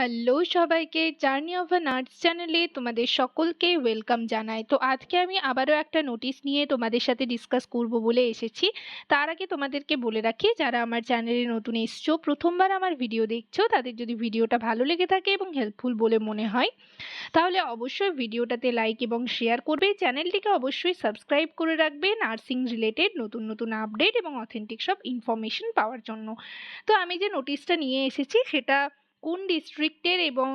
Hello সবাইকে journey of a nurse চ্যানেলে তোমাদের সকলকে ওয়েলকাম জানাই। তো আজকে আমি আবারও একটা নোটিশ নিয়ে তোমাদের সাথে ডিসকাস করব বলে এসেছি। তার আগে তোমাদেরকে বলে রাখি, যারা আমার চ্যানেলে নতুন এসছো, প্রথমবার আমার ভিডিও দেখছ, তাদের যদি ভিডিওটা ভালো লেগে থাকে এবং হেল্পফুল বলে মনে হয়, তাহলে অবশ্যই ভিডিওটাতে লাইক এবং শেয়ার করবে। চ্যানেলটিকে অবশ্যই সাবস্ক্রাইব করে রাখবে নার্সিং রিলেটেড নতুন নতুন আপডেট এবং অথেন্টিক সব ইনফরমেশন পাওয়ার জন্য। তো আমি যে নোটিশটা নিয়ে এসেছি, সেটা কোন ডিস্ট্রিক্টের এবং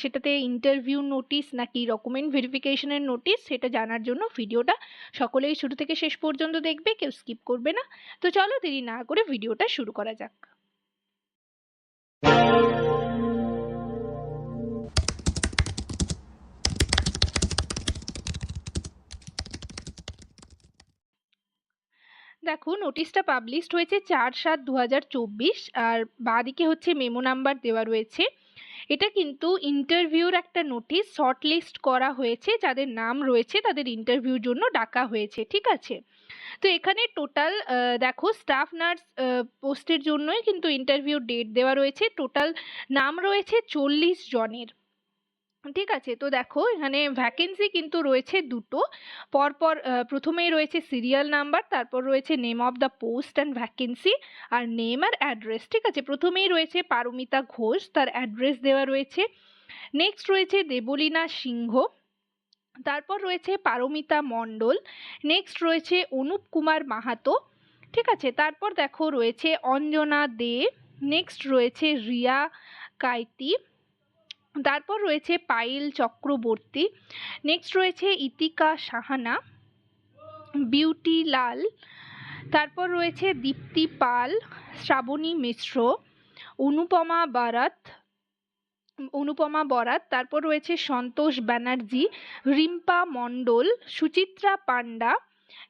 সেটাতে ইন্টারভিউ নোটিশ নাকি ডকুমেন্ট ভেরিফিকেশনের নোটিশ সেটা জানার জন্য ভিডিওটা সকলেই শুরু থেকে শেষ পর্যন্ত দেখবে, কেউ স্কিপ করবে না। তো চলো দেরি না করে ভিডিওটা শুরু করা যাক। দেখো নোটিশটা পাবলিশড হয়েছে চার সাত দু আর বাঁদিকে হচ্ছে মেমো নাম্বার দেওয়া রয়েছে। এটা কিন্তু ইন্টারভিউর একটা নোটিশ শর্ট লিস্ট করা হয়েছে, যাদের নাম রয়েছে তাদের ইন্টারভিউর জন্য ডাকা হয়েছে, ঠিক আছে? তো এখানে টোটাল দেখো স্টাফ নার্স পোস্টের জন্যই কিন্তু ইন্টারভিউ ডেট দেওয়া রয়েছে। টোটাল নাম রয়েছে চল্লিশ জনের। ঠিক আছে? তো দেখো, এখানে ভ্যাকেন্সি কিন্তু রয়েছে দুটো। পরপর প্রথমেই রয়েছে সিরিয়াল নাম্বার তারপর রয়েছে name of the post and vacancy R name আর অ্যাড্রেস ঠিক আছে? প্রথমেই রয়েছে পারমিতা ঘোষ, তার অ্যাড্রেস দেওয়া রয়েছে। নেক্সট রয়েছে দেবলীনা সিংহ, তারপর রয়েছে পারমিতা মণ্ডল। নেক্সট রয়েছে অনুপ কুমার মাহাতো, ঠিক আছে? তারপর দেখো রয়েছে অঞ্জনা দে। নেক্সট রয়েছে রিয়া কাইতি। তারপর রয়েছে পায়েল চক্রবর্তী। নেক্সট রয়েছে ইতিকা সাহানা, বিউটি লাল। তারপর রয়েছে দীপ্তি পাল, শ্রাবণী মিশ্র, অনুপমা বারাত, অনুপমা বরাত। তারপর রয়েছে সন্তোষ ব্যানার্জি, রিম্পা মণ্ডল, সুচিত্রা পান্ডা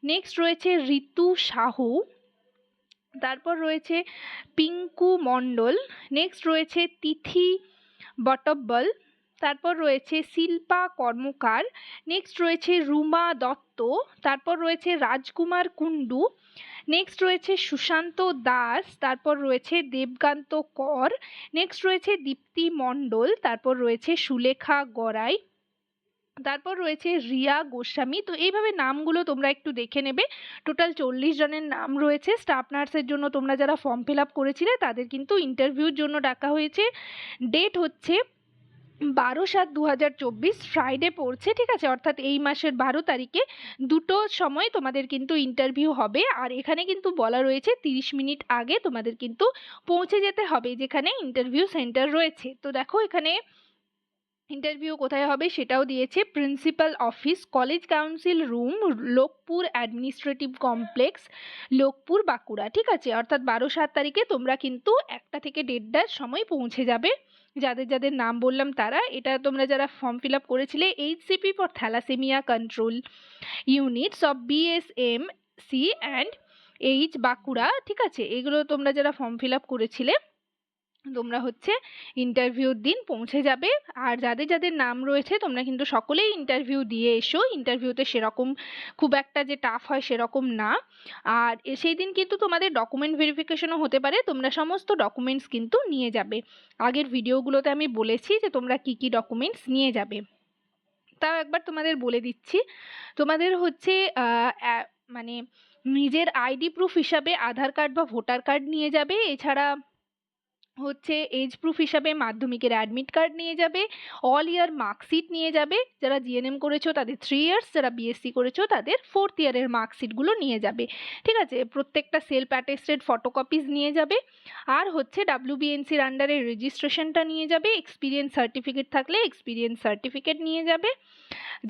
নেক্সট রয়েছে ঋতু সাহু। তারপর রয়েছে পিঙ্কু মণ্ডল। নেক্সট রয়েছে তিথি বটব্বল তারপর রয়েছে শিল্পা কর্মকার নেক্সট রয়েছে রুমা দত্ত, তারপর রয়েছে রাজকুমার কুণ্ডু নেক্সট রয়েছে সুশান্ত দাস, তারপর রয়েছে দেবকান্ত কর নেক্সট রয়েছে দীপ্তি মণ্ডল, তারপর রয়েছে সুলেখা গড়াই। তারপর রয়েছে রিয়া গোস্বামী। তো এইভাবে নামগুলো তোমরা একটু দেখে নেবে। টোটাল চল্লিশ জনের নাম রয়েছে। স্টাফ নার্সের জন্য তোমরা যারা ফর্ম ফিল আপ করেছিলে, তাদের কিন্তু ইন্টারভিউর জন্য ডাকা হয়েছে। ডেট হচ্ছে বারো সাত দু হাজার চব্বিশ। ফ্রাইডে পড়ছে, ঠিক আছে? অর্থাৎ এই মাসের বারো তারিখে দুটো সময় তোমাদের কিন্তু ইন্টারভিউ হবে। আর এখানে কিন্তু বলা রয়েছে তিরিশ মিনিট আগে তোমাদের কিন্তু পৌঁছে যেতে হবে, যেখানে ইন্টারভিউ সেন্টার রয়েছে। তো দেখো এখানে ইন্টারভিউ কোথায় হবে সেটাও দিয়েছে principal office, college council room, Lokpur administrative complex, Lokpur Bankura, ঠিক আছে? অর্থাৎ বারো সাত তারিখে তোমরা কিন্তু একটা থেকে দেড়টার সময় পৌঁছে যাবে। যাদের যাদের নাম বললাম তারা, এটা তোমরা যারা ফর্ম ফিল আপ করেছিলে HCP for thalassaemia control units of BSM C and H Bankura, ঠিক আছে? এগুলো তোমরা যারা ফর্ম ফিল আপ করেছিলে তোমরা হচ্ছে ইন্টারভিউর দিন পৌঁছে যাবে। আর যাদের যাদের নাম রয়েছে, তোমরা কিন্তু সকলেই ইন্টারভিউ দিয়ে এসো। ইন্টারভিউতে সেরকম খুব একটা যে টাফ হয় সেরকম না। আর সেই দিন কিন্তু তোমাদের ডকুমেন্ট ভেরিফিকেশনও হতে পারে। তোমরা সমস্ত ডকুমেন্টস কিন্তু নিয়ে যাবে। আগের ভিডিওগুলোতে আমি বলেছি যে তোমরা কি কি ডকুমেন্টস নিয়ে যাবে। তাও একবার তোমাদের বলে দিচ্ছি। তোমাদের হচ্ছে মানে নিজের আইডি প্রুফ হিসাবে আধার কার্ড বা ভোটার কার্ড নিয়ে যাবে। এছাড়া হচ্ছে এজ প্রুফ হিসাবে মাধ্যমিকের অ্যাডমিট কার্ড নিয়ে যাবে অল ইয়ার মার্কশিট নিয়ে যাবে, যারা জিএনএম করেছ তাদের থ্রি ইয়ার্স যারা বিএসসি করেছ তাদের ফোর্থ ইয়ারের মার্কশিটগুলো নিয়ে যাবে। ঠিক আছে? প্রত্যেকটা সেলফ অ্যাটেস্টেড ফটোকপিজ নিয়ে যাবে, আর হচ্ছে ডাব্লিউবিএনসির আন্ডারে রেজিস্ট্রেশনটা নিয়ে যাবে এক্সপিরিয়েন্স সার্টিফিকেট থাকলে এক্সপিরিয়েন্স সার্টিফিকেট নিয়ে যাবে।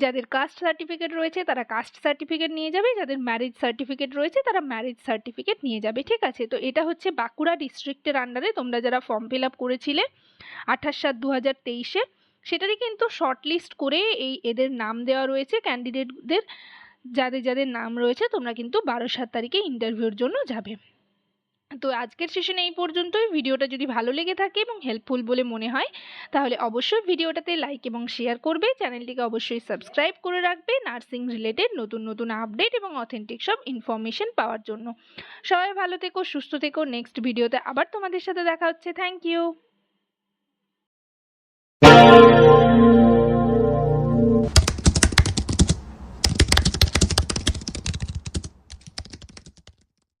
যাদের কাস্ট সার্টিফিকেট রয়েছে, তারা কাস্ট সার্টিফিকেট নিয়ে যাবে, যাদের ম্যারেজ সার্টিফিকেট রয়েছে, তারা ম্যারেজ সার্টিফিকেট নিয়ে যাবে, ঠিক আছে? তো এটা হচ্ছে বাঁকুড়া ডিস্ট্রিক্টের আন্ডারে তোমরা যারা ফর্ম ফিল আপ করেছিলে আঠাশ সাত দু হাজার তেইশে, সেটারই কিন্তু শর্ট লিস্ট করে এই এদের নাম দেওয়া রয়েছে ক্যান্ডিডেটদের যাদের যাদের নাম রয়েছে, তোমরা কিন্তু বারো সাত তারিখে ইন্টারভিউর জন্য যাবে। তো আজকের সেশন এই পর্যন্তই। ভিডিওটা যদি ভালো লেগে থাকে এবং হেল্পফুল বলে মনে হয়, তাহলে অবশ্যই ভিডিওটাতে লাইক এবং শেয়ার করবে। চ্যানেলটিকে অবশ্যই সাবস্ক্রাইব করে রাখবে নার্সিং রিলেটেড নতুন নতুন আপডেট এবং অথেন্টিক সব ইনফরমেশন পাওয়ার জন্য। সবাই ভালো থেকো, সুস্থ থেকো। নেক্সট ভিডিওতে আবার তোমাদের সাথে দেখা হচ্ছে। Thank you